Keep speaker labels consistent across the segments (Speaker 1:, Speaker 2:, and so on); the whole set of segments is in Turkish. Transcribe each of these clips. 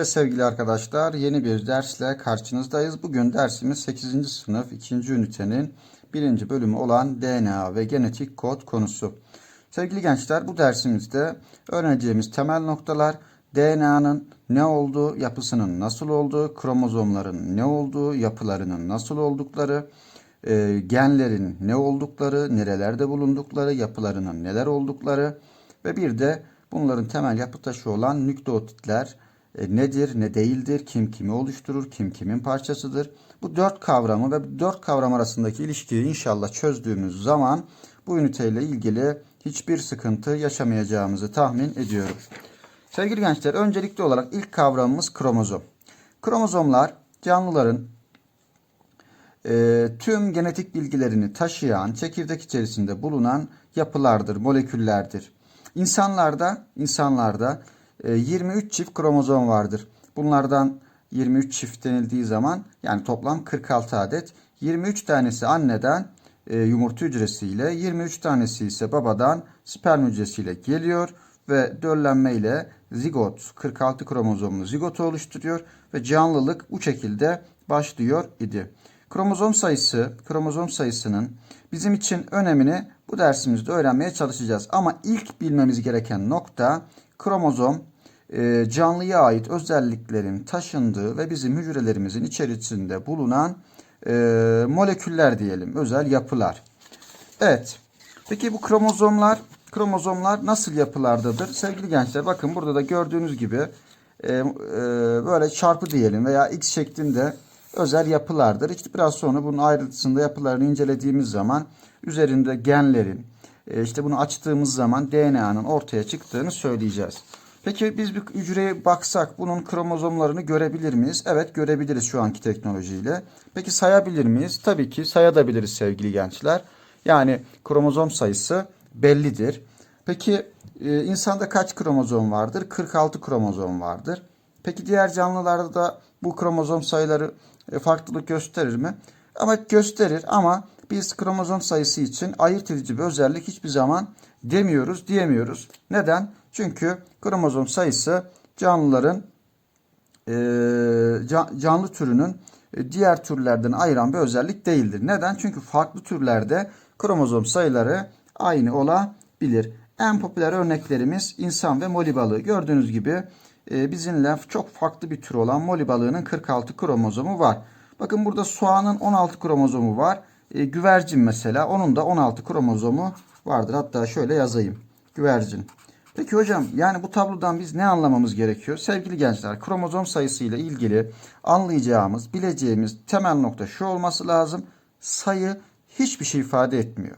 Speaker 1: Evet sevgili arkadaşlar yeni bir dersle karşınızdayız. Bugün dersimiz 8. sınıf 2. ünitenin 1. bölümü olan DNA ve genetik kod konusu. Sevgili gençler bu dersimizde öğreneceğimiz temel noktalar DNA'nın ne olduğu, yapısının nasıl olduğu, kromozomların ne olduğu, yapılarının nasıl oldukları, e, genlerin ne oldukları, nerelerde bulundukları, yapılarının neler oldukları ve bir de bunların temel yapı taşı olan nükleotitler e, nedir, ne değildir, kim kimi oluşturur, kim kimin parçasıdır. Bu dört kavramı ve dört kavram arasındaki ilişkiyi inşallah çözdüğümüz zaman bu üniteyle ilgili hiçbir sıkıntı yaşamayacağımızı tahmin ediyorum. Sevgili gençler, öncelikli olarak ilk kavramımız kromozom. Kromozomlar canlıların e, tüm genetik bilgilerini taşıyan, çekirdek içerisinde bulunan yapılardır, moleküllerdir. İnsanlarda, insanlarda 23 çift kromozom vardır. Bunlardan 23 çift denildiği zaman yani toplam 46 adet. 23 tanesi anneden e, yumurta hücresiyle, 23 tanesi ise babadan sperm hücresiyle geliyor ve döllenme ile zigot 46 kromozomlu zigotu oluşturuyor ve canlılık bu şekilde başlıyor idi. Kromozom sayısı, kromozom sayısının bizim için önemini bu dersimizde öğrenmeye çalışacağız. Ama ilk bilmemiz gereken nokta kromozom canlıya ait özelliklerin taşındığı ve bizim hücrelerimizin içerisinde bulunan e, moleküller diyelim, özel yapılar. Evet. Peki bu kromozomlar, kromozomlar nasıl yapılardadır? Sevgili gençler bakın burada da gördüğünüz gibi e, e, böyle çarpı diyelim veya x şeklinde özel yapılardır. İşte biraz sonra bunun ayrıntısında yapılarını incelediğimiz zaman üzerinde genlerin, e, işte bunu açtığımız zaman DNA'nın ortaya çıktığını söyleyeceğiz. Peki biz bir hücreye baksak bunun kromozomlarını görebilir miyiz? Evet görebiliriz şu anki teknolojiyle. Peki sayabilir miyiz? Tabii ki sayabiliriz sevgili gençler. Yani kromozom sayısı bellidir. Peki e, insanda kaç kromozom vardır? 46 kromozom vardır. Peki diğer canlılarda da bu kromozom sayıları e, farklılık gösterir mi? Ama gösterir ama biz kromozom sayısı için ayırt edici bir özellik hiçbir zaman demiyoruz, diyemiyoruz. Neden? Çünkü kromozom sayısı canlıların e, canlı türünün e, diğer türlerden ayıran bir özellik değildir. Neden? Çünkü farklı türlerde kromozom sayıları aynı olabilir. En popüler örneklerimiz insan ve moli balığı. Gördüğünüz gibi e, bizimle çok farklı bir tür olan moli balığının 46 kromozomu var. Bakın burada soğanın 16 kromozomu var. Güvercin mesela onun da 16 kromozomu vardır. Hatta şöyle yazayım. Güvercin. Peki hocam yani bu tablodan biz ne anlamamız gerekiyor? Sevgili gençler kromozom sayısı ile ilgili anlayacağımız, bileceğimiz temel nokta şu olması lazım. Sayı hiçbir şey ifade etmiyor.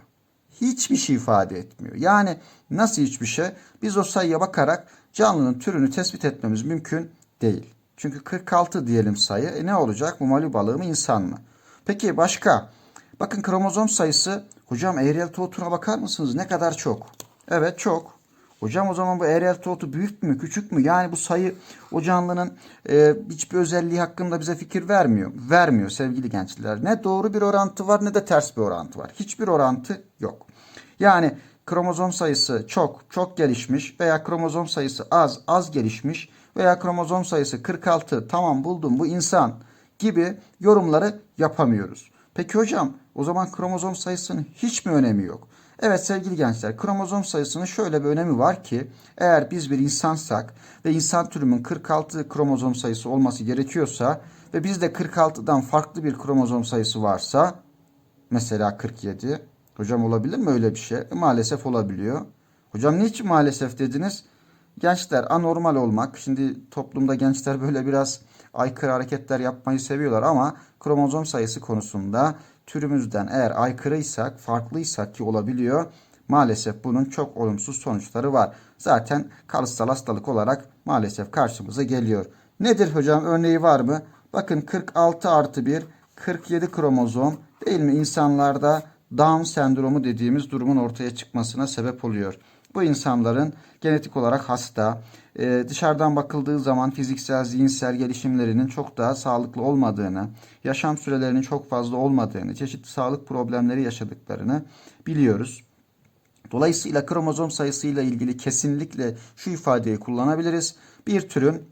Speaker 1: Hiçbir şey ifade etmiyor. Yani nasıl hiçbir şey? Biz o sayıya bakarak canlının türünü tespit etmemiz mümkün değil. Çünkü 46 diyelim sayı. E ne olacak? Bu mali balığı mı insan mı? Peki başka? Bakın kromozom sayısı. Hocam eğrel tuğutuna bakar mısınız? Ne kadar çok? Evet çok. Hocam o zaman bu eğrel tuğutu büyük mü küçük mü? Yani bu sayı o canlının e, hiçbir özelliği hakkında bize fikir vermiyor. Vermiyor sevgili gençler. Ne doğru bir orantı var ne de ters bir orantı var. Hiçbir orantı yok. Yani kromozom sayısı çok çok gelişmiş veya kromozom sayısı az az gelişmiş veya kromozom sayısı 46 tamam buldum bu insan gibi yorumları yapamıyoruz. Peki hocam o zaman kromozom sayısının hiç mi önemi yok? Evet sevgili gençler kromozom sayısının şöyle bir önemi var ki eğer biz bir insansak ve insan türümün 46 kromozom sayısı olması gerekiyorsa ve bizde 46'dan farklı bir kromozom sayısı varsa mesela 47 hocam olabilir mi öyle bir şey? E, maalesef olabiliyor. Hocam niçin maalesef dediniz? Gençler anormal olmak. Şimdi toplumda gençler böyle biraz aykırı hareketler yapmayı seviyorlar ama kromozom sayısı konusunda türümüzden eğer aykırıysak, farklıysak ki olabiliyor. Maalesef bunun çok olumsuz sonuçları var. Zaten kalıtsal hastalık olarak maalesef karşımıza geliyor. Nedir hocam örneği var mı? Bakın 46 artı 1 47 kromozom değil mi insanlarda Down sendromu dediğimiz durumun ortaya çıkmasına sebep oluyor. Bu insanların genetik olarak hasta, e, dışarıdan bakıldığı zaman fiziksel, zihinsel gelişimlerinin çok daha sağlıklı olmadığını, yaşam sürelerinin çok fazla olmadığını, çeşitli sağlık problemleri yaşadıklarını biliyoruz. Dolayısıyla kromozom sayısıyla ilgili kesinlikle şu ifadeyi kullanabiliriz. Bir türün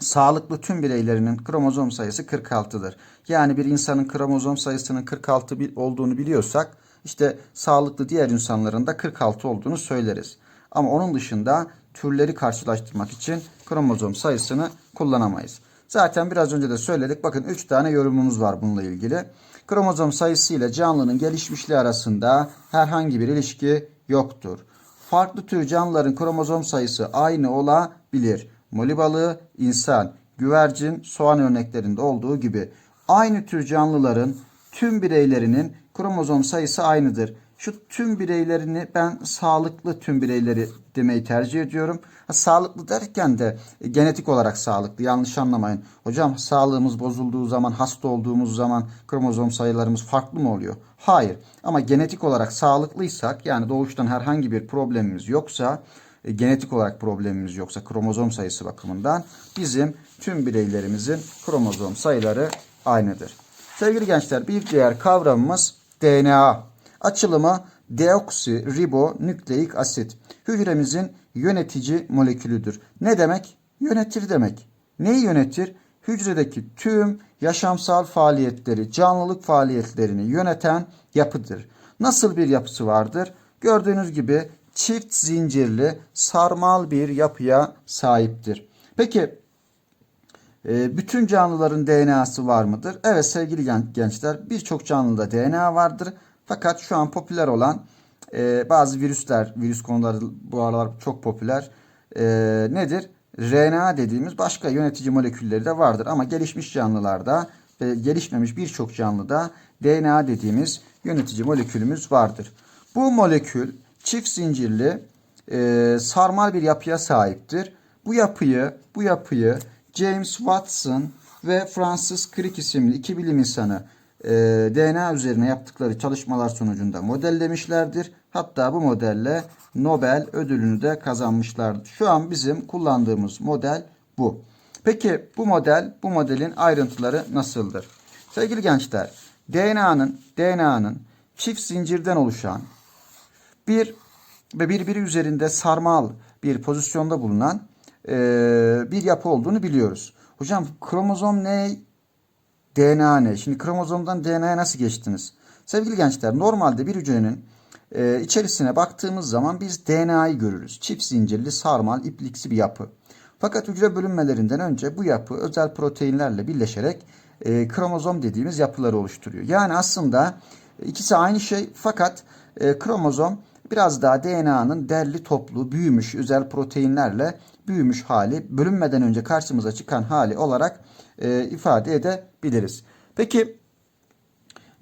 Speaker 1: sağlıklı tüm bireylerinin kromozom sayısı 46'dır. Yani bir insanın kromozom sayısının 46 bil- olduğunu biliyorsak işte sağlıklı diğer insanların da 46 olduğunu söyleriz. Ama onun dışında türleri karşılaştırmak için kromozom sayısını kullanamayız. Zaten biraz önce de söyledik. Bakın 3 tane yorumumuz var bununla ilgili. Kromozom sayısı ile canlının gelişmişliği arasında herhangi bir ilişki yoktur. Farklı tür canlıların kromozom sayısı aynı olabilir. Moli balığı, insan, güvercin, soğan örneklerinde olduğu gibi aynı tür canlıların tüm bireylerinin kromozom sayısı aynıdır. Şu tüm bireylerini ben sağlıklı tüm bireyleri demeyi tercih ediyorum. Ha, sağlıklı derken de e, genetik olarak sağlıklı yanlış anlamayın. Hocam sağlığımız bozulduğu zaman hasta olduğumuz zaman kromozom sayılarımız farklı mı oluyor? Hayır ama genetik olarak sağlıklıysak yani doğuştan herhangi bir problemimiz yoksa e, genetik olarak problemimiz yoksa kromozom sayısı bakımından bizim tüm bireylerimizin kromozom sayıları aynıdır. Sevgili gençler bir diğer kavramımız DNA. Açılımı deoksiribonükleik asit. Hücremizin yönetici molekülüdür. Ne demek? Yönetir demek. Neyi yönetir? Hücredeki tüm yaşamsal faaliyetleri, canlılık faaliyetlerini yöneten yapıdır. Nasıl bir yapısı vardır? Gördüğünüz gibi çift zincirli sarmal bir yapıya sahiptir. Peki e, bütün canlıların DNA'sı var mıdır? Evet sevgili gen- gençler birçok canlıda DNA vardır. Fakat şu an popüler olan e, bazı virüsler, virüs konuları bu aralar çok popüler. E, nedir? RNA dediğimiz başka yönetici molekülleri de vardır. Ama gelişmiş canlılarda ve gelişmemiş birçok canlıda DNA dediğimiz yönetici molekülümüz vardır. Bu molekül çift zincirli e, sarmal bir yapıya sahiptir. Bu yapıyı, bu yapıyı James Watson ve Francis Crick isimli iki bilim insanı e, DNA üzerine yaptıkları çalışmalar sonucunda modellemişlerdir. Hatta bu modelle Nobel ödülünü de kazanmışlardır. Şu an bizim kullandığımız model bu. Peki bu model, bu modelin ayrıntıları nasıldır? Sevgili gençler, DNA'nın DNA'nın çift zincirden oluşan bir ve birbiri üzerinde sarmal bir pozisyonda bulunan e, bir yapı olduğunu biliyoruz. Hocam kromozom ne? DNA ne? Şimdi kromozomdan DNA'ya nasıl geçtiniz? Sevgili gençler normalde bir hücrenin e, içerisine baktığımız zaman biz DNA'yı görürüz. Çift zincirli sarmal ipliksi bir yapı. Fakat hücre bölünmelerinden önce bu yapı özel proteinlerle birleşerek e, kromozom dediğimiz yapıları oluşturuyor. Yani aslında ikisi aynı şey fakat e, kromozom biraz daha DNA'nın derli toplu büyümüş özel proteinlerle büyümüş hali bölünmeden önce karşımıza çıkan hali olarak e, ifade edebiliriz. Peki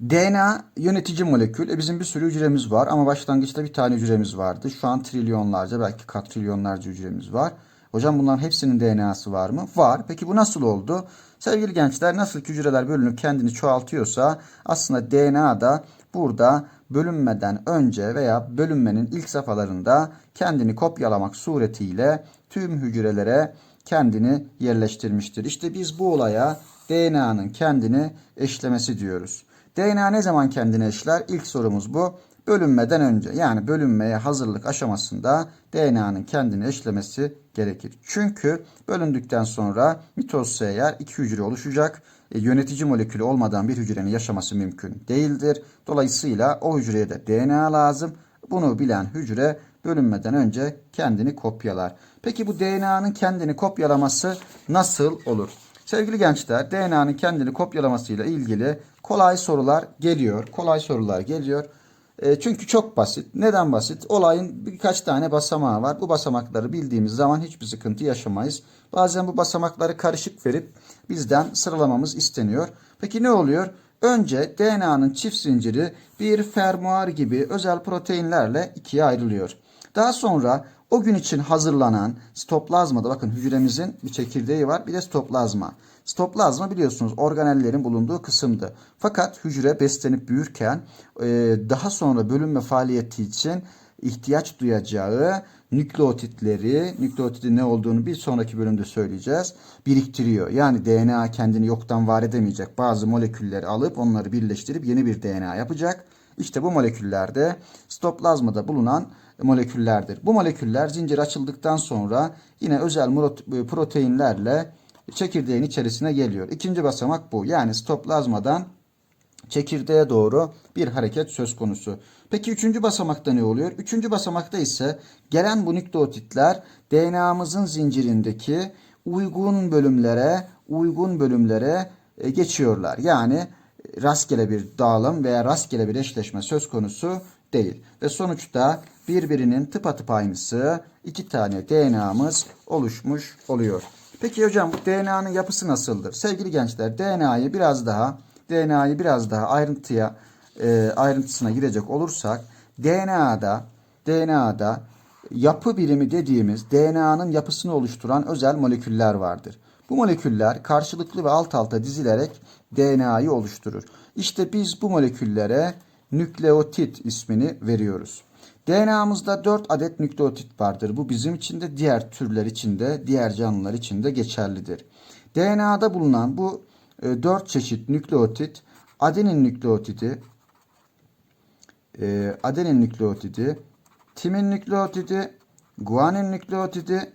Speaker 1: DNA yönetici molekül. E bizim bir sürü hücremiz var ama başlangıçta bir tane hücremiz vardı. Şu an trilyonlarca belki katrilyonlarca hücremiz var. Hocam bunların hepsinin DNA'sı var mı? Var. Peki bu nasıl oldu? Sevgili gençler nasıl ki hücreler bölünüp kendini çoğaltıyorsa aslında DNA da burada bölünmeden önce veya bölünmenin ilk safhalarında kendini kopyalamak suretiyle tüm hücrelere kendini yerleştirmiştir. İşte biz bu olaya DNA'nın kendini eşlemesi diyoruz. DNA ne zaman kendini eşler? İlk sorumuz bu. Bölünmeden önce yani bölünmeye hazırlık aşamasında DNA'nın kendini eşlemesi gerekir. Çünkü bölündükten sonra mitozsa eğer iki hücre oluşacak. E, yönetici molekülü olmadan bir hücrenin yaşaması mümkün değildir. Dolayısıyla o hücreye de DNA lazım. Bunu bilen hücre bölünmeden önce kendini kopyalar. Peki bu DNA'nın kendini kopyalaması nasıl olur? Sevgili gençler, DNA'nın kendini kopyalamasıyla ilgili kolay sorular geliyor. Kolay sorular geliyor. E, çünkü çok basit. Neden basit? Olayın birkaç tane basamağı var. Bu basamakları bildiğimiz zaman hiçbir sıkıntı yaşamayız. Bazen bu basamakları karışık verip bizden sıralamamız isteniyor. Peki ne oluyor? Önce DNA'nın çift zinciri bir fermuar gibi özel proteinlerle ikiye ayrılıyor. Daha sonra o gün için hazırlanan sitoplazmada bakın hücremizin bir çekirdeği var bir de sitoplazma. Sitoplazma biliyorsunuz organellerin bulunduğu kısımdı. Fakat hücre beslenip büyürken e, daha sonra bölünme faaliyeti için ihtiyaç duyacağı nükleotitleri, nükleotitin ne olduğunu bir sonraki bölümde söyleyeceğiz, biriktiriyor. Yani DNA kendini yoktan var edemeyecek. Bazı molekülleri alıp onları birleştirip yeni bir DNA yapacak. İşte bu moleküller de sitoplazmada bulunan moleküllerdir. Bu moleküller zincir açıldıktan sonra yine özel proteinlerle çekirdeğin içerisine geliyor. İkinci basamak bu. Yani sitoplazmadan çekirdeğe doğru bir hareket söz konusu. Peki üçüncü basamakta ne oluyor? Üçüncü basamakta ise gelen bu nükleotitler DNA'mızın zincirindeki uygun bölümlere, uygun bölümlere e, geçiyorlar. Yani e, rastgele bir dağılım veya rastgele bir eşleşme söz konusu değil. Ve sonuçta birbirinin tıpatıp aynısı iki tane DNA'mız oluşmuş oluyor. Peki hocam bu DNA'nın yapısı nasıldır? Sevgili gençler DNA'yı biraz daha DNA'yı biraz daha ayrıntıya e, ayrıntısına girecek olursak DNA'da DNA'da yapı birimi dediğimiz DNA'nın yapısını oluşturan özel moleküller vardır. Bu moleküller karşılıklı ve alt alta dizilerek DNA'yı oluşturur. İşte biz bu moleküllere nükleotit ismini veriyoruz. DNA'mızda 4 adet nükleotit vardır. Bu bizim için de diğer türler için de diğer canlılar için de geçerlidir. DNA'da bulunan bu 4 çeşit nükleotit adenin nükleotidi, e, adenin nükleotidi, timin nükleotidi, guanin nükleotidi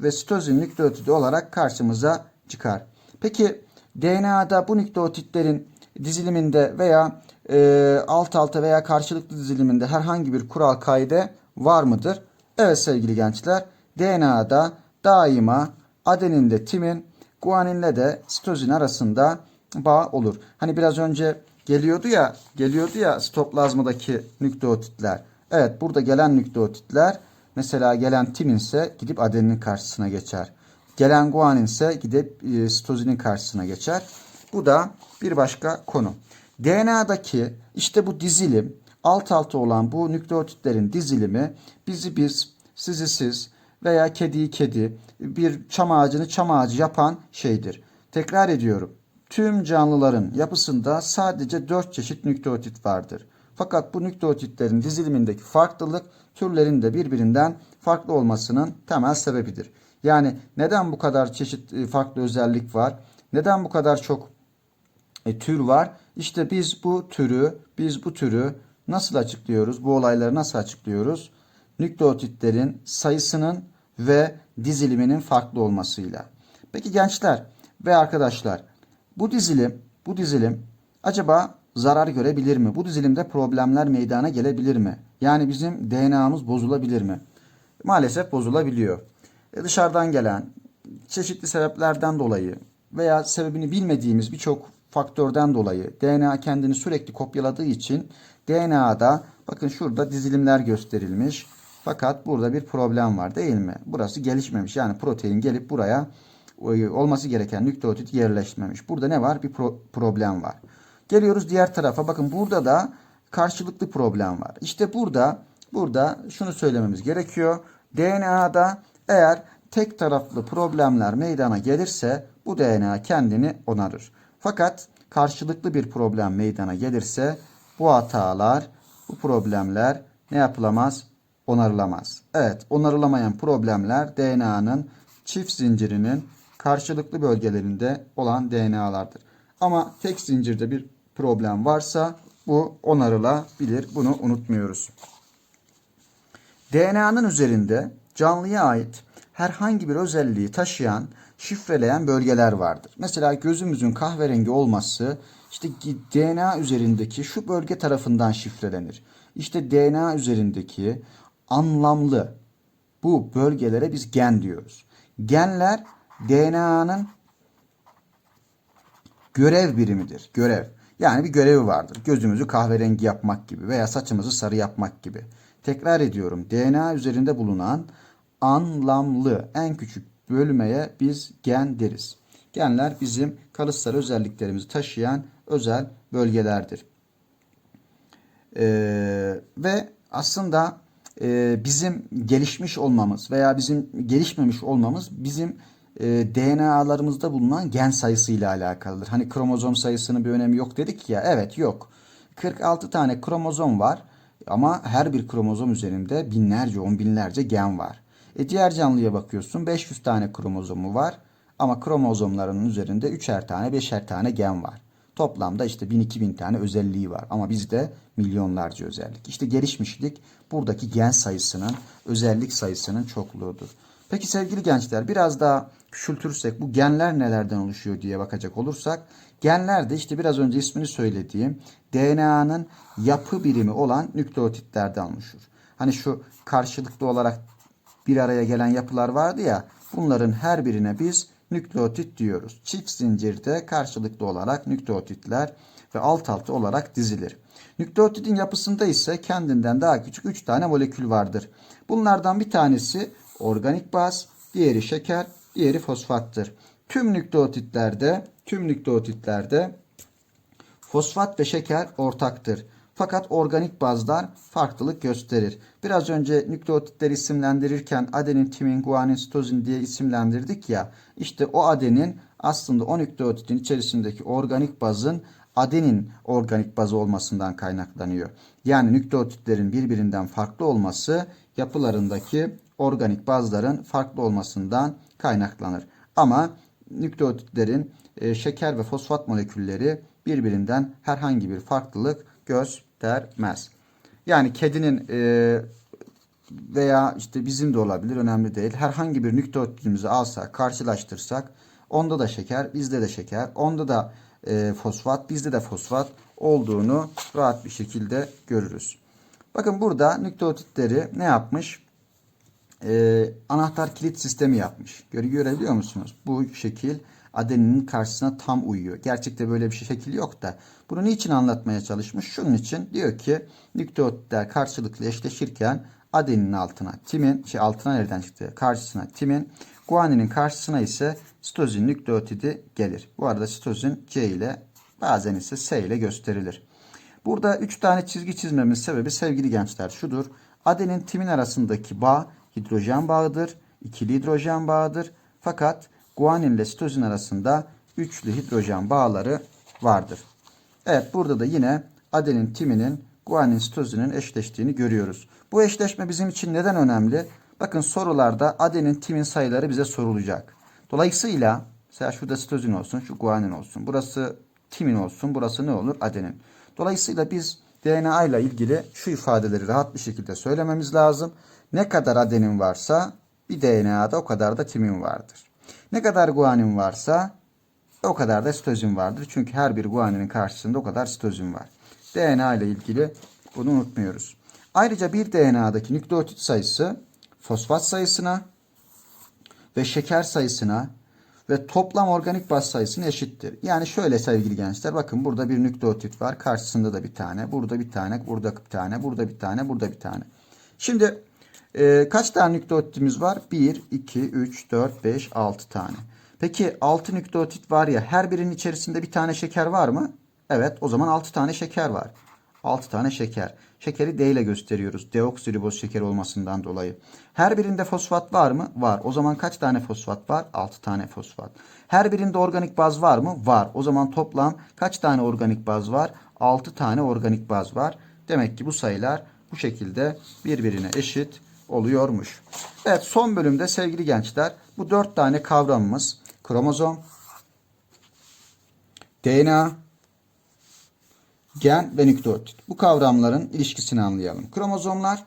Speaker 1: ve sitozin nükleotidi olarak karşımıza çıkar. Peki DNA'da bu nükleotitlerin diziliminde veya e, alt alta veya karşılıklı diziliminde herhangi bir kural kaide var mıdır? Evet sevgili gençler DNA'da daima adeninle timin guaninle de sitozin arasında bağ olur. Hani biraz önce geliyordu ya geliyordu ya sitoplazmadaki nükleotitler. Evet burada gelen nükleotitler mesela gelen timin ise gidip adeninin karşısına geçer. Gelen guanin ise gidip e, sitozinin karşısına geçer. Bu da bir başka konu. DNA'daki işte bu dizilim alt alta olan bu nükleotitlerin dizilimi bizi biz, sizi siz veya kediyi kedi bir çam ağacını çam ağacı yapan şeydir. Tekrar ediyorum. Tüm canlıların yapısında sadece 4 çeşit nükleotit vardır. Fakat bu nükleotitlerin dizilimindeki farklılık türlerin de birbirinden farklı olmasının temel sebebidir. Yani neden bu kadar çeşit e, farklı özellik var? Neden bu kadar çok e, tür var? İşte biz bu türü, biz bu türü nasıl açıklıyoruz? Bu olayları nasıl açıklıyoruz? Nükleotitlerin sayısının ve diziliminin farklı olmasıyla. Peki gençler ve arkadaşlar bu dizilim, bu dizilim acaba zarar görebilir mi? Bu dizilimde problemler meydana gelebilir mi? Yani bizim DNA'mız bozulabilir mi? Maalesef bozulabiliyor. E dışarıdan gelen çeşitli sebeplerden dolayı veya sebebini bilmediğimiz birçok faktörden dolayı DNA kendini sürekli kopyaladığı için DNA'da bakın şurada dizilimler gösterilmiş. Fakat burada bir problem var değil mi? Burası gelişmemiş. Yani protein gelip buraya e, olması gereken nükleotit yerleşmemiş. Burada ne var? Bir pro problem var. Geliyoruz diğer tarafa. Bakın burada da karşılıklı problem var. İşte burada burada şunu söylememiz gerekiyor. DNA'da eğer tek taraflı problemler meydana gelirse bu DNA kendini onarır. Fakat karşılıklı bir problem meydana gelirse bu hatalar, bu problemler ne yapılamaz? Onarılamaz. Evet, onarılamayan problemler DNA'nın çift zincirinin karşılıklı bölgelerinde olan DNA'lardır. Ama tek zincirde bir problem varsa bu onarılabilir. Bunu unutmuyoruz. DNA'nın üzerinde canlıya ait herhangi bir özelliği taşıyan, şifreleyen bölgeler vardır. Mesela gözümüzün kahverengi olması işte DNA üzerindeki şu bölge tarafından şifrelenir. İşte DNA üzerindeki anlamlı bu bölgelere biz gen diyoruz. Genler DNA'nın görev birimidir. Görev. Yani bir görevi vardır. Gözümüzü kahverengi yapmak gibi veya saçımızı sarı yapmak gibi. Tekrar ediyorum. DNA üzerinde bulunan anlamlı en küçük bölmeye biz gen deriz. Genler bizim kalıtsal özelliklerimizi taşıyan özel bölgelerdir. Ee, ve aslında e, bizim gelişmiş olmamız veya bizim gelişmemiş olmamız bizim e, DNA'larımızda bulunan gen sayısıyla alakalıdır. Hani kromozom sayısının bir önemi yok dedik ya. Evet yok. 46 tane kromozom var ama her bir kromozom üzerinde binlerce, on binlerce gen var. E diğer canlıya bakıyorsun 500 tane kromozomu var ama kromozomlarının üzerinde 3'er tane, 5'er tane gen var. Toplamda işte 1000-2000 tane özelliği var ama bizde milyonlarca özellik. İşte gelişmişlik buradaki gen sayısının, özellik sayısının çokluğudur. Peki sevgili gençler biraz daha küçültürsek bu genler nelerden oluşuyor diye bakacak olursak genler de işte biraz önce ismini söylediğim DNA'nın yapı birimi olan nükleotitlerden oluşur. Hani şu karşılıklı olarak bir araya gelen yapılar vardı ya bunların her birine biz nükleotit diyoruz. Çift zincirde karşılıklı olarak nükleotitler ve alt alta olarak dizilir. Nükleotidin yapısında ise kendinden daha küçük 3 tane molekül vardır. Bunlardan bir tanesi organik baz, diğeri şeker, diğeri fosfattır. Tüm nükleotitlerde, tüm nükleotitlerde fosfat ve şeker ortaktır. Fakat organik bazlar farklılık gösterir. Biraz önce nükleotitleri isimlendirirken adenin, timin, guanin, sitozin diye isimlendirdik ya. İşte o adenin aslında o nükleotitin içerisindeki organik bazın adenin organik bazı olmasından kaynaklanıyor. Yani nükleotitlerin birbirinden farklı olması yapılarındaki organik bazların farklı olmasından kaynaklanır. Ama nükleotitlerin e, şeker ve fosfat molekülleri birbirinden herhangi bir farklılık göstermez. Yani kedinin e, veya işte bizim de olabilir önemli değil. Herhangi bir nükleotidimizi alsak, karşılaştırsak onda da şeker, bizde de şeker, onda da e, fosfat, bizde de fosfat olduğunu rahat bir şekilde görürüz. Bakın burada nükleotitleri ne yapmış? Ee, anahtar kilit sistemi yapmış. Göre görebiliyor musunuz? Bu şekil adeninin karşısına tam uyuyor. Gerçekte böyle bir şey şekil yok da. Bunu niçin anlatmaya çalışmış? Şunun için diyor ki nükleotitler karşılıklı eşleşirken adeninin altına timin, şey altına nereden çıktı? Karşısına timin, guaninin karşısına ise sitozin nükleotidi gelir. Bu arada sitozin C ile bazen ise S ile gösterilir. Burada 3 tane çizgi çizmemin sebebi sevgili gençler şudur. Adenin timin arasındaki bağ hidrojen bağıdır. ikili hidrojen bağıdır. Fakat guanin ile sitozin arasında üçlü hidrojen bağları vardır. Evet burada da yine adenin timinin guanin sitozinin eşleştiğini görüyoruz. Bu eşleşme bizim için neden önemli? Bakın sorularda adenin timin sayıları bize sorulacak. Dolayısıyla mesela şurada sitozin olsun, şu guanin olsun. Burası timin olsun, burası ne olur? Adenin. Dolayısıyla biz DNA ile ilgili şu ifadeleri rahat bir şekilde söylememiz lazım. Ne kadar adenin varsa bir DNA'da o kadar da timin vardır. Ne kadar guanin varsa o kadar da sitozin vardır. Çünkü her bir guaninin karşısında o kadar sitozin var. DNA ile ilgili bunu unutmuyoruz. Ayrıca bir DNA'daki nükleotit sayısı fosfat sayısına ve şeker sayısına ve toplam organik baz sayısına eşittir. Yani şöyle sevgili gençler bakın burada bir nükleotit var. Karşısında da bir tane. Burada bir tane. Burada bir tane. Burada bir tane. Burada bir tane. Şimdi e, kaç tane nükleotitimiz var? 1, 2, 3, 4, 5, 6 tane. Peki 6 nükleotit var ya her birinin içerisinde bir tane şeker var mı? Evet o zaman 6 tane şeker var. 6 tane şeker. Şekeri D ile gösteriyoruz. Deoksiriboz şeker olmasından dolayı. Her birinde fosfat var mı? Var. O zaman kaç tane fosfat var? 6 tane fosfat. Her birinde organik baz var mı? Var. O zaman toplam kaç tane organik baz var? 6 tane organik baz var. Demek ki bu sayılar bu şekilde birbirine eşit oluyormuş. Evet son bölümde sevgili gençler bu 4 tane kavramımız kromozom, DNA, gen ve nükleotit. Bu kavramların ilişkisini anlayalım. Kromozomlar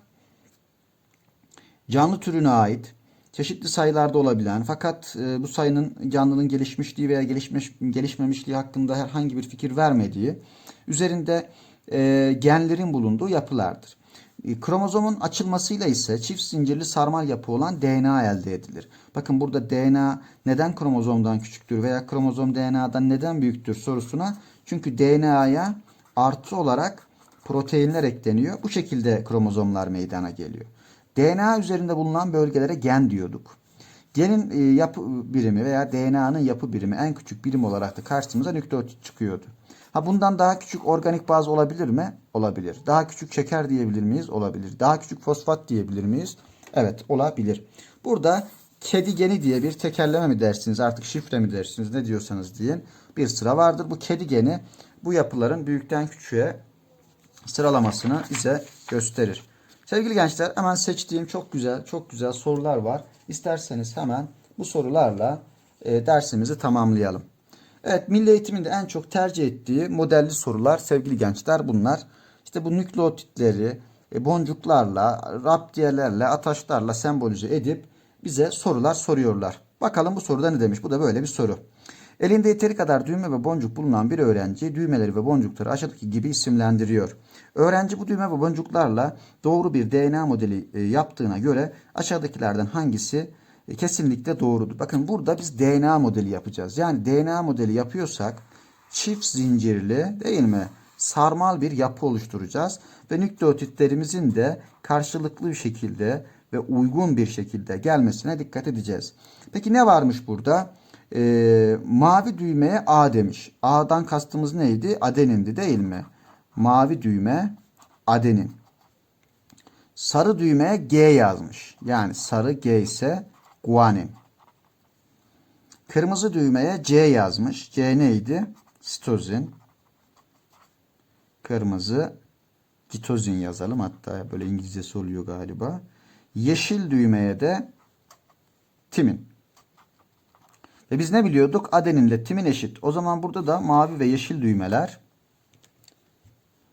Speaker 1: canlı türüne ait çeşitli sayılarda olabilen fakat e, bu sayının canlının gelişmişliği veya gelişmiş, gelişmemişliği hakkında herhangi bir fikir vermediği üzerinde e, genlerin bulunduğu yapılardır. E, kromozomun açılmasıyla ise çift zincirli sarmal yapı olan DNA elde edilir. Bakın burada DNA neden kromozomdan küçüktür veya kromozom DNA'dan neden büyüktür sorusuna çünkü DNA'ya artı olarak proteinler ekleniyor. Bu şekilde kromozomlar meydana geliyor. DNA üzerinde bulunan bölgelere gen diyorduk. Genin e, yapı birimi veya DNA'nın yapı birimi en küçük birim olarak da karşımıza nükleotit çıkıyordu. Ha bundan daha küçük organik baz olabilir mi? Olabilir. Daha küçük şeker diyebilir miyiz? Olabilir. Daha küçük fosfat diyebilir miyiz? Evet olabilir. Burada kedi geni diye bir tekerleme mi dersiniz artık şifre mi dersiniz ne diyorsanız deyin bir sıra vardır. Bu kedi geni bu yapıların büyükten küçüğe sıralamasını bize gösterir. Sevgili gençler hemen seçtiğim çok güzel çok güzel sorular var. İsterseniz hemen bu sorularla e, dersimizi tamamlayalım. Evet milli eğitimin en çok tercih ettiği modelli sorular sevgili gençler bunlar. İşte bu nükleotitleri e, boncuklarla, raptiyelerle, ataşlarla sembolize edip bize sorular soruyorlar. Bakalım bu soruda ne demiş? Bu da böyle bir soru. Elinde yeteri kadar düğme ve boncuk bulunan bir öğrenci düğmeleri ve boncukları aşağıdaki gibi isimlendiriyor. Öğrenci bu düğme ve boncuklarla doğru bir DNA modeli e, yaptığına göre aşağıdakilerden hangisi kesinlikle doğrudur? Bakın burada biz DNA modeli yapacağız. Yani DNA modeli yapıyorsak çift zincirli değil mi? Sarmal bir yapı oluşturacağız ve nükleotitlerimizin de karşılıklı bir şekilde ve uygun bir şekilde gelmesine dikkat edeceğiz. Peki ne varmış burada? Ee, mavi düğmeye A demiş. A'dan kastımız neydi? Adenindi değil mi? Mavi düğme adenin. Sarı düğmeye G yazmış. Yani sarı G ise guanin. Kırmızı düğmeye C yazmış. C neydi? Sitozin. Kırmızı gitozin yazalım. Hatta böyle İngilizcesi oluyor galiba. Yeşil düğmeye de timin. Ve biz ne biliyorduk? Adeninle timin eşit. O zaman burada da mavi ve yeşil düğmeler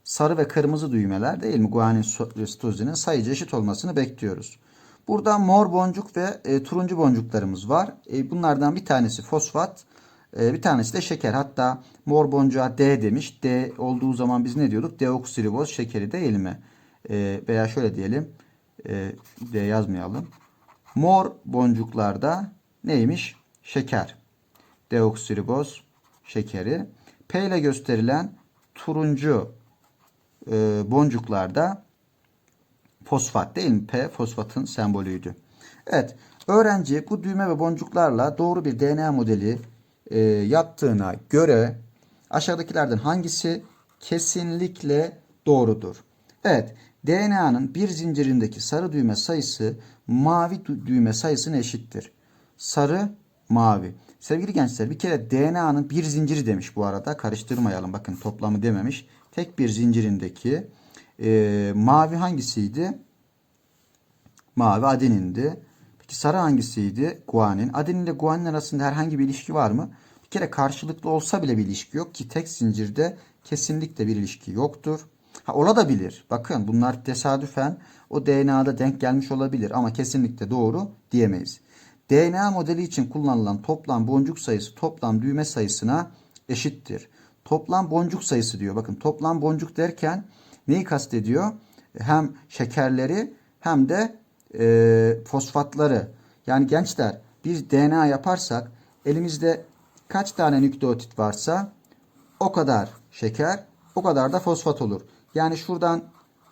Speaker 1: sarı ve kırmızı düğmeler değil mi? Guanin sitozinin sayıca eşit olmasını bekliyoruz. Burada mor boncuk ve e, turuncu boncuklarımız var. E, bunlardan bir tanesi fosfat, e, bir tanesi de şeker. Hatta mor boncuğa D demiş. D olduğu zaman biz ne diyorduk? Deoksiriboz şekeri değil mi? E, veya şöyle diyelim. E, D yazmayalım. Mor boncuklarda neymiş? Şeker. Deoksiriboz şekeri. P ile gösterilen turuncu e, boncuklarda fosfat değil mi? P fosfatın sembolüydü. Evet. Öğrenci bu düğme ve boncuklarla doğru bir DNA modeli e, yaptığına göre aşağıdakilerden hangisi kesinlikle doğrudur? Evet. DNA'nın bir zincirindeki sarı düğme sayısı mavi düğme sayısına eşittir. Sarı, mavi. Sevgili gençler bir kere DNA'nın bir zinciri demiş bu arada. Karıştırmayalım. Bakın toplamı dememiş. Tek bir zincirindeki e, mavi hangisiydi? Mavi adenindi. Peki sarı hangisiydi? Guanin. Adenin ile guanin arasında herhangi bir ilişki var mı? Bir kere karşılıklı olsa bile bir ilişki yok ki tek zincirde kesinlikle bir ilişki yoktur. Ha olabilir. Bakın bunlar tesadüfen o DNA'da denk gelmiş olabilir ama kesinlikle doğru diyemeyiz. DNA modeli için kullanılan toplam boncuk sayısı toplam düğme sayısına eşittir. Toplam boncuk sayısı diyor. Bakın toplam boncuk derken neyi kastediyor? Hem şekerleri hem de e, fosfatları. Yani gençler bir DNA yaparsak elimizde kaç tane nükleotit varsa o kadar şeker, o kadar da fosfat olur. Yani şuradan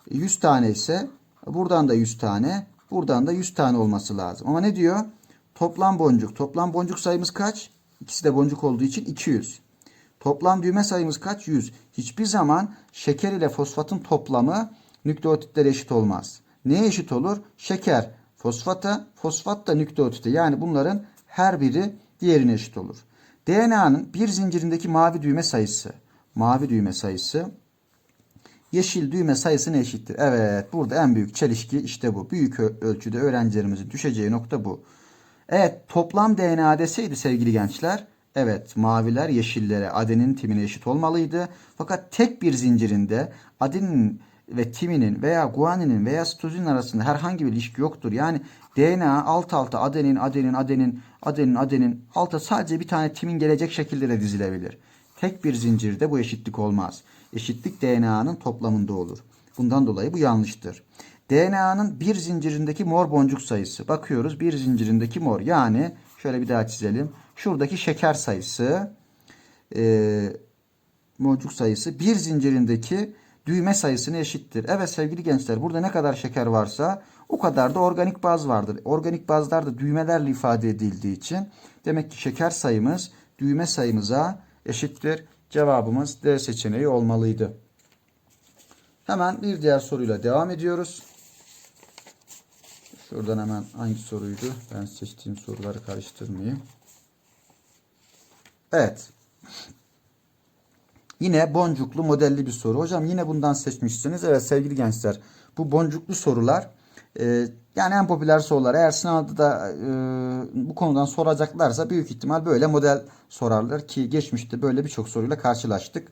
Speaker 1: 100 tane ise buradan da 100 tane, buradan da 100 tane olması lazım. Ama ne diyor? Toplam boncuk. Toplam boncuk sayımız kaç? İkisi de boncuk olduğu için 200. Toplam düğme sayımız kaç? 100. Hiçbir zaman şeker ile fosfatın toplamı nükleotitlere eşit olmaz. Neye eşit olur? Şeker fosfata, fosfat da nükleotite. Yani bunların her biri diğerine eşit olur. DNA'nın bir zincirindeki mavi düğme sayısı, mavi düğme sayısı yeşil düğme sayısına eşittir. Evet, burada en büyük çelişki işte bu. Büyük ölçüde öğrencilerimizin düşeceği nokta bu. Evet, toplam DNA deseydi sevgili gençler, Evet maviler yeşillere adenin timine eşit olmalıydı. Fakat tek bir zincirinde adenin ve timinin veya guaninin veya sitozinin arasında herhangi bir ilişki yoktur. Yani DNA alt alta adenin, adenin, adenin, adenin, adenin alta sadece bir tane timin gelecek şekilde de dizilebilir. Tek bir zincirde bu eşitlik olmaz. Eşitlik DNA'nın toplamında olur. Bundan dolayı bu yanlıştır. DNA'nın bir zincirindeki mor boncuk sayısı. Bakıyoruz bir zincirindeki mor. Yani şöyle bir daha çizelim. Şuradaki şeker sayısı e, boncuk sayısı bir zincirindeki düğme sayısına eşittir. Evet sevgili gençler burada ne kadar şeker varsa o kadar da organik baz vardır. Organik bazlar da düğmelerle ifade edildiği için demek ki şeker sayımız düğme sayımıza eşittir. Cevabımız D seçeneği olmalıydı. Hemen bir diğer soruyla devam ediyoruz. Şuradan hemen hangi soruydu? Ben seçtiğim soruları karıştırmayayım. Evet. Yine boncuklu modelli bir soru. Hocam yine bundan seçmişsiniz. Evet sevgili gençler. Bu boncuklu sorular e, yani en popüler sorular. Eğer sınavda da e, bu konudan soracaklarsa büyük ihtimal böyle model sorarlar ki geçmişte böyle birçok soruyla karşılaştık.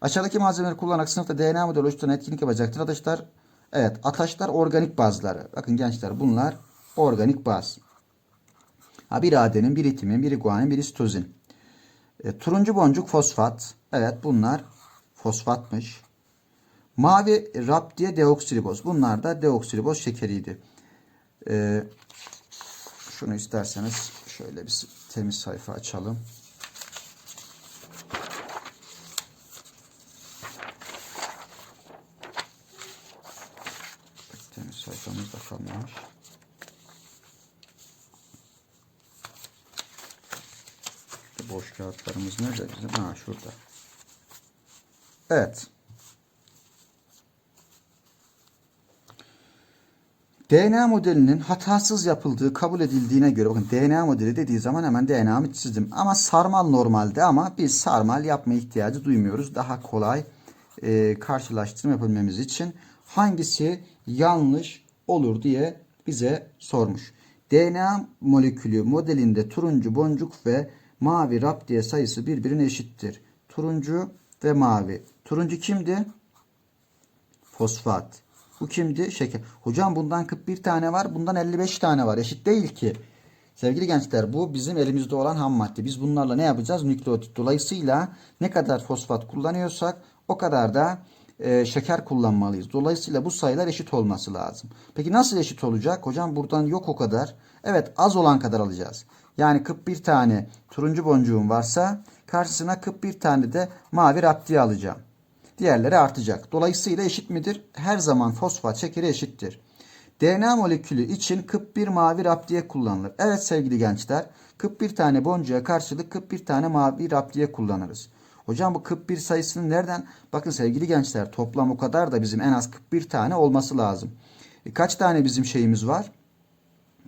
Speaker 1: Aşağıdaki malzemeleri kullanarak sınıfta DNA modeli oluşturan etkinlik yapacaktır. Arkadaşlar evet ataşlar organik bazları. Bakın gençler bunlar organik baz. Ha, bir adenin, bir itimin, biri guanin, biri sitozin. E, turuncu boncuk fosfat. Evet bunlar fosfatmış. Mavi raptiye deoksiriboz. Bunlar da deoksiriboz şekeriydi. E, şunu isterseniz şöyle bir temiz sayfa açalım. Temiz sayfamız da kalmamış. Boş kağıtlarımız nerede bizim? Ha şurada. Evet. DNA modelinin hatasız yapıldığı kabul edildiğine göre bakın DNA modeli dediği zaman hemen DNA'mı çizdim. Ama sarmal normalde ama biz sarmal yapma ihtiyacı duymuyoruz. Daha kolay e, karşılaştırma yapabilmemiz için hangisi yanlış olur diye bize sormuş. DNA molekülü modelinde turuncu boncuk ve mavi raptiye sayısı birbirine eşittir. Turuncu ve mavi. Turuncu kimdi? Fosfat. Bu kimdi? Şeker. Hocam bundan 41 tane var. Bundan 55 tane var. Eşit değil ki. Sevgili gençler bu bizim elimizde olan ham madde. Biz bunlarla ne yapacağız? Nükleotit. Dolayısıyla ne kadar fosfat kullanıyorsak o kadar da e, şeker kullanmalıyız. Dolayısıyla bu sayılar eşit olması lazım. Peki nasıl eşit olacak? Hocam buradan yok o kadar. Evet az olan kadar alacağız. Yani 41 tane turuncu boncuğum varsa karşısına 41 tane de mavi raptiye alacağım. Diğerleri artacak. Dolayısıyla eşit midir? Her zaman fosfat şekeri eşittir. DNA molekülü için 41 mavi raptiye kullanılır. Evet sevgili gençler 41 tane boncuğa karşılık 41 tane mavi raptiye kullanırız. Hocam bu 41 sayısını nereden? Bakın sevgili gençler toplam o kadar da bizim en az 41 tane olması lazım. E, kaç tane bizim şeyimiz var?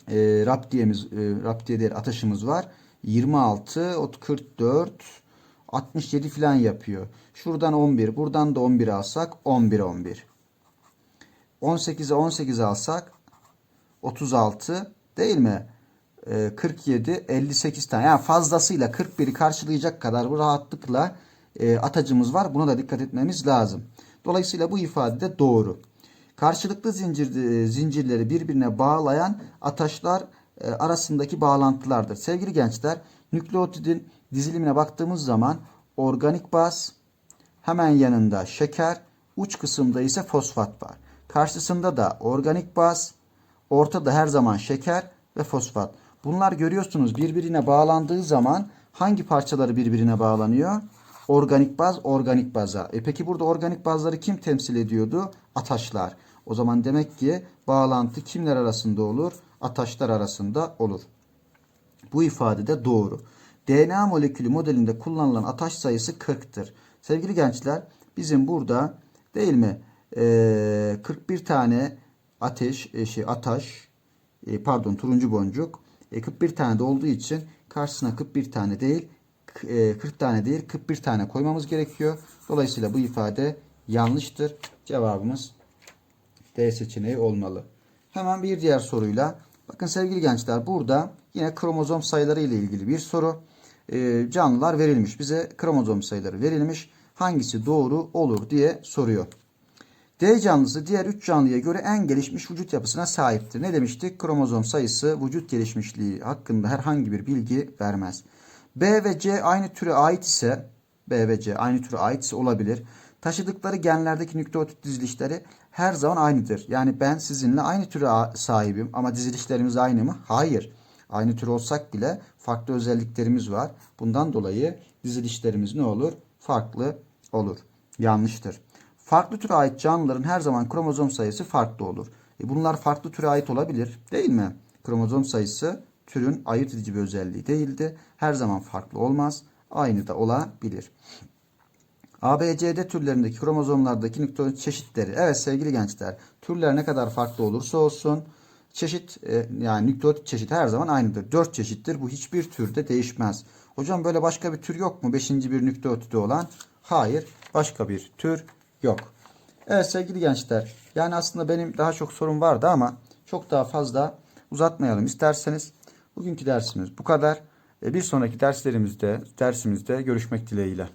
Speaker 1: E, raptiyemiz, e, raptiye değil ateşimiz var. 26, 44, 67 falan yapıyor. Şuradan 11, buradan da 11 alsak 11 11. 18'e 18 alsak 36 değil mi? Ee, 47, 58 tane. Yani fazlasıyla 41'i karşılayacak kadar bu rahatlıkla e, atacımız var. Buna da dikkat etmemiz lazım. Dolayısıyla bu ifade de doğru. Karşılıklı zincir, e, zincirleri birbirine bağlayan ataşlar e, arasındaki bağlantılardır. Sevgili gençler, nükleotidin dizilimine baktığımız zaman organik baz, hemen yanında şeker, uç kısımda ise fosfat var. Karşısında da organik baz, ortada her zaman şeker ve fosfat. Bunlar görüyorsunuz birbirine bağlandığı zaman hangi parçaları birbirine bağlanıyor? Organik baz organik baza. E peki burada organik bazları kim temsil ediyordu? Ataşlar. O zaman demek ki bağlantı kimler arasında olur? Ataşlar arasında olur. Bu ifade de doğru. DNA molekülü modelinde kullanılan ataş sayısı 40'tır. Sevgili gençler bizim burada değil mi? Ee, 41 tane ateş, e, şey ataş, e, pardon turuncu boncuk. E, 41 tane de olduğu için karşısına 41 tane değil, 40 tane değil 41 tane koymamız gerekiyor. Dolayısıyla bu ifade yanlıştır. Cevabımız D seçeneği olmalı. Hemen bir diğer soruyla. Bakın sevgili gençler burada yine kromozom sayıları ile ilgili bir soru. E, canlılar verilmiş. Bize kromozom sayıları verilmiş. Hangisi doğru olur diye soruyor. D canlısı diğer 3 canlıya göre en gelişmiş vücut yapısına sahiptir. Ne demiştik? Kromozom sayısı vücut gelişmişliği hakkında herhangi bir bilgi vermez. B ve C aynı türe ait ise B ve C aynı türe ait ise olabilir. Taşıdıkları genlerdeki nükleotit dizilişleri her zaman aynıdır. Yani ben sizinle aynı türe sahibim ama dizilişlerimiz aynı mı? Hayır. Aynı tür olsak bile farklı özelliklerimiz var. Bundan dolayı dizilişlerimiz ne olur? Farklı olur. Yanlıştır. Farklı türe ait canlıların her zaman kromozom sayısı farklı olur. E bunlar farklı türe ait olabilir değil mi? Kromozom sayısı türün ayırt edici bir özelliği değildi. Her zaman farklı olmaz. Aynı da olabilir. ABCD türlerindeki kromozomlardaki nükleotit çeşitleri. Evet sevgili gençler, türler ne kadar farklı olursa olsun çeşit e, yani nükleotit çeşidi her zaman aynıdır. 4 çeşittir. Bu hiçbir türde değişmez. Hocam böyle başka bir tür yok mu? Beşinci bir nükleotidi olan? Hayır. Başka bir tür yok. Evet sevgili gençler. Yani aslında benim daha çok sorum vardı ama çok daha fazla uzatmayalım isterseniz. Bugünkü dersimiz bu kadar. Bir sonraki derslerimizde, dersimizde görüşmek dileğiyle.